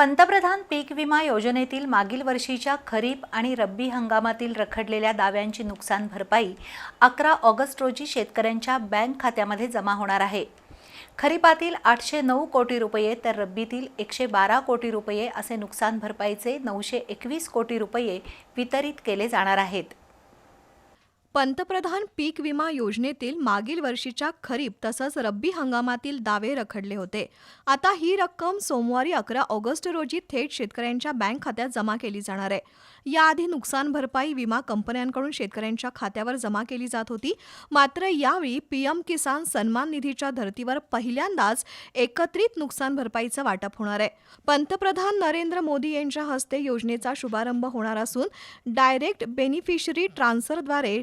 पंतप्रधान पीक विमा योजनेतील मागील वर्षीच्या खरीप आणि रब्बी हंगामातील रखडलेल्या दाव्यांची नुकसान भरपाई अकरा ऑगस्ट रोजी शेतकऱ्यांच्या बँक खात्यामध्ये जमा होणार आहे. खरीपातील आठशे नऊ कोटी रुपये तर रब्बीतील एकशे बारा कोटी रुपये असे नुकसान भरपाईचे नऊशे एकवीस कोटी रुपये वितरित केले जाणार आहेत. पंतप्रधान पीक विमा योजनेतील मागील वर्षीच्या खरीप तसंच रब्बी हंगामातील दावे रखडले होते. आता ही रक्कम सोमवारी अकरा ऑगस्ट रोजी थेट शेतकऱ्यांच्या बँक खात्यात जमा केली जाणार आहे. याआधी नुकसान भरपाई विमा कंपन्यांकडून शेतकऱ्यांच्या खात्यावर जमा केली जात होती. मात्र यावेळी पीएम किसान सन्मान निधीच्या धर्तीवर पहिल्यांदाच एकत्रित नुकसान भरपाईचं वाटप होणार आहे. पंतप्रधान नरेंद्र मोदी यांच्या हस्ते योजनेचा शुभारंभ होणार असून डायरेक्ट बेनिफिशरी ट्रान्सफरद्वारे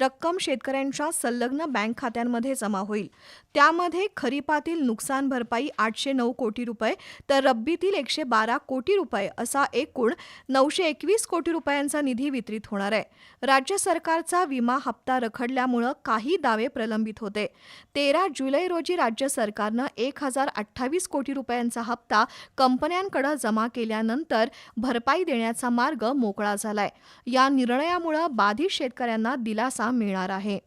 रक्कम शेतकऱ्यांच्या संलग्न बँक खात्यांमध्ये जमा होईल. त्यामध्ये खरीपातील नुकसान भरपाई आठशे नऊ कोटी रुपये तर रब्बीतील एकशे बारा कोटी रुपये असा एकूण नऊशे एकवीस कोटी रुपयांचा निधी वितरित होणार आहे. राज्य सरकारचा विमा हप्ता रखडल्यामुळं काही दावे प्रलंबित होते. तेरा जुलै रोजी राज्य सरकारनं एक हजार अठ्ठावीस कोटी रुपयांचा हप्ता कंपन्यांकडे जमा केल्यानंतर भरपाई देण्याचा मार्ग मोकळा झालाय. या निर्णयामुळं बाधित शेतकऱ्यांना दिलासा मिळणार आहे.